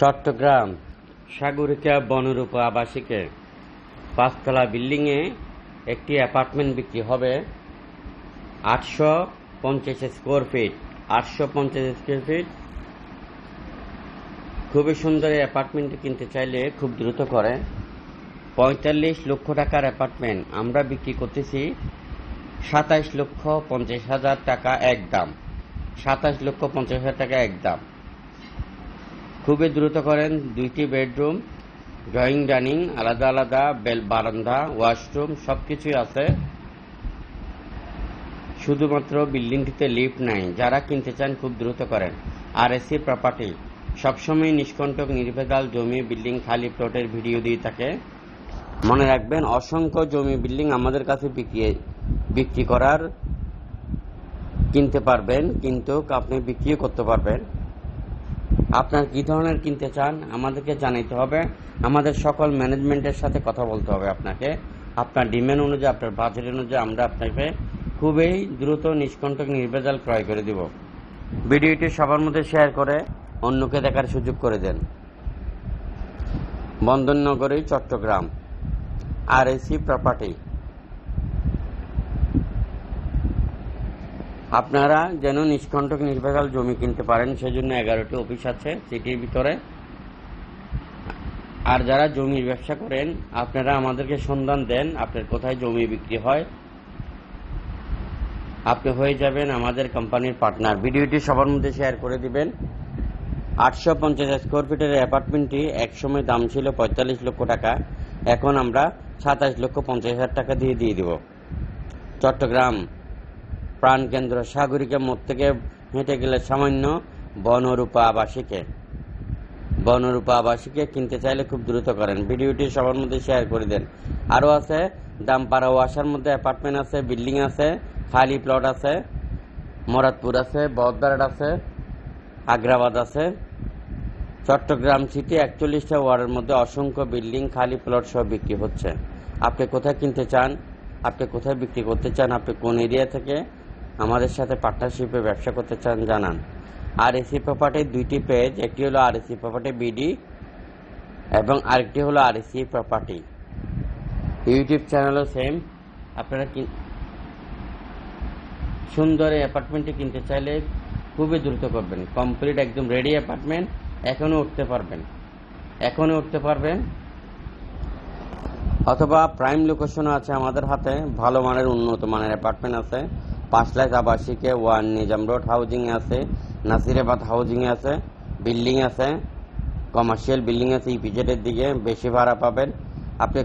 চট্টগ্রাম সাগরিকা বনরূপা আবাসিকে পাঁচতলা বিল্ডিংয়ে একটি অ্যাপার্টমেন্ট বিক্রি হবে আটশো পঞ্চাশ স্কোয়ার ফিট, আটশো পঞ্চাশ স্কোয়ার ফিট। খুবই সুন্দর এই অ্যাপার্টমেন্টটি কিনতে চাইলে খুব দ্রুত করে। পঁয়তাল্লিশ লক্ষ টাকার অ্যাপার্টমেন্ট। আমরা বিক্রি করতেছি সাতাইশ লক্ষ পঞ্চাশ হাজার টাকা এক দাম। সাতাশ লক্ষ পঞ্চাশ হাজার টাকা এক দাম। খুবই দ্রুত করেন। দুইটি বেডরুম, ড্রয়িং, ডাইনিং, আলাদা আলাদা, বেল, বারান্দা, ওয়াশরুম সব কিছুই আছে। শুধুমাত্র বিল্ডিংটিতে লিফট নাই, যারা কিনতে চান খুব দ্রুত করেন। আর এসি প্রপার্টি সবসময় নিষ্কণ্টক, নির্ভেজাল জমি, বিল্ডিং খালি প্লটের ভিডিও দিয়ে থাকে। মনে রাখবেন, অসংখ্য জমি বিল্ডিং আমাদের কাছে বিক্রি বিক্রি করার কিনতে পারবেন, কিন্তু আপনি বিক্রিও করতে পারবেন। আপনার কি ধরনের কিনতে চান, আমাদেরকে জানাইতে হবে। আমাদের সকল ম্যানেজমেন্টের সাথে কথা বলতে হবে আপনাকে। আপনার ডিমান্ড অনুযায়ী, আপনার বাজেট অনুযায়ী আমরা আপনাকে খুবই দ্রুত নিষ্কণ্টক নির্ভেজাল ক্রয় করে দিব। ভিডিওটি সবার মধ্যে শেয়ার করে অন্যকে দেখার সুযোগ করে দেন। বন্দরনগরী চট্টগ্রাম, আর এসি প্রপার্টি। আপনারা যেন নিষ্কণ্টক নির্ভেজাল জমি কিনতে পারেন, সেজন্য এগারোটি অফিস আছে সিটির ভিতরে। আর যারা জমির ব্যবসা করেন, আপনারা আমাদেরকে সন্ধান দেন, আপনার কোথায় জমি বিক্রি হয়। আপনি হয়ে যাবেন আমাদের কোম্পানির পার্টনার। ভিডিওটি সবার মধ্যে শেয়ার করে দিবেন। আটশো পঞ্চাশ স্কোয়ার ফিটের অ্যাপার্টমেন্টটি একসময় দাম ছিল পঁয়তাল্লিশ লক্ষ টাকা। এখন আমরা সাতাশ লক্ষ পঞ্চাশ হাজার টাকা দিয়ে দিয়ে দেব। চট্টগ্রাম। প্রাণকেন্দ্র সাগরিকা মোড় থেকে হেঁটে গেলে সামান্য বনরূপা আবাসিকে। বনরূপা আবাসিকে কিনতে চাইলে খুব দ্রুত করেন। ভিডিওটি সবার মধ্যে শেয়ার করে দেন। আরও আছে দামপাড়া ওয়াসার মধ্যে অ্যাপার্টমেন্ট আছে, বিল্ডিং আছে, খালি প্লট আছে, মরাদপুর আছে বহদ্দারাট আছে, আগ্রাবাদ আছে। চট্টগ্রাম সিটি একচল্লিশটা ওয়ার্ডের মধ্যে অসংখ্য বিল্ডিং, খালি প্লট সহ বিক্রি হচ্ছে। আপনি কোথায় কিনতে চান? আপনি কোথায় বিক্রি করতে চান? আপনি কোন এরিয়া থেকে? আমাদের সাথে পার্টনারশিপে ব্যবসা করতে চান, জানান। আর এসি প্রপার্টির দুইটি পেজ একটি হলো আর এসি প্রপার্টি বিডি এবং আরেকটি হলো আর এসি প্রপার্টি ইউটিউব চ্যানেলও সেম আপনারা সুন্দর এই অ্যাপার্টমেন্টটি কিনতে চাইলে খুবই দ্রুত করবেন। কমপ্লিট একদম রেডি অ্যাপার্টমেন্ট এখনও উঠতে পারবেন। এখনও উঠতে পারবেন। অথবা প্রাইম লোকেশনও আছে আমাদের হাতে, ভালো মানের উন্নত মানের অ্যাপার্টমেন্ট আছে। পাঁচ লাখ আবাসিকে ওয়ান নিজাম রোড হাউজিং আছে, নাসিরাবাদ হাউজিং আছে, বিল্ডিং আছে, কমার্শিয়াল বিল্ডিং আছে, ইপিজেডের দিকে বেশি ভাড়া পাবেন। আপনি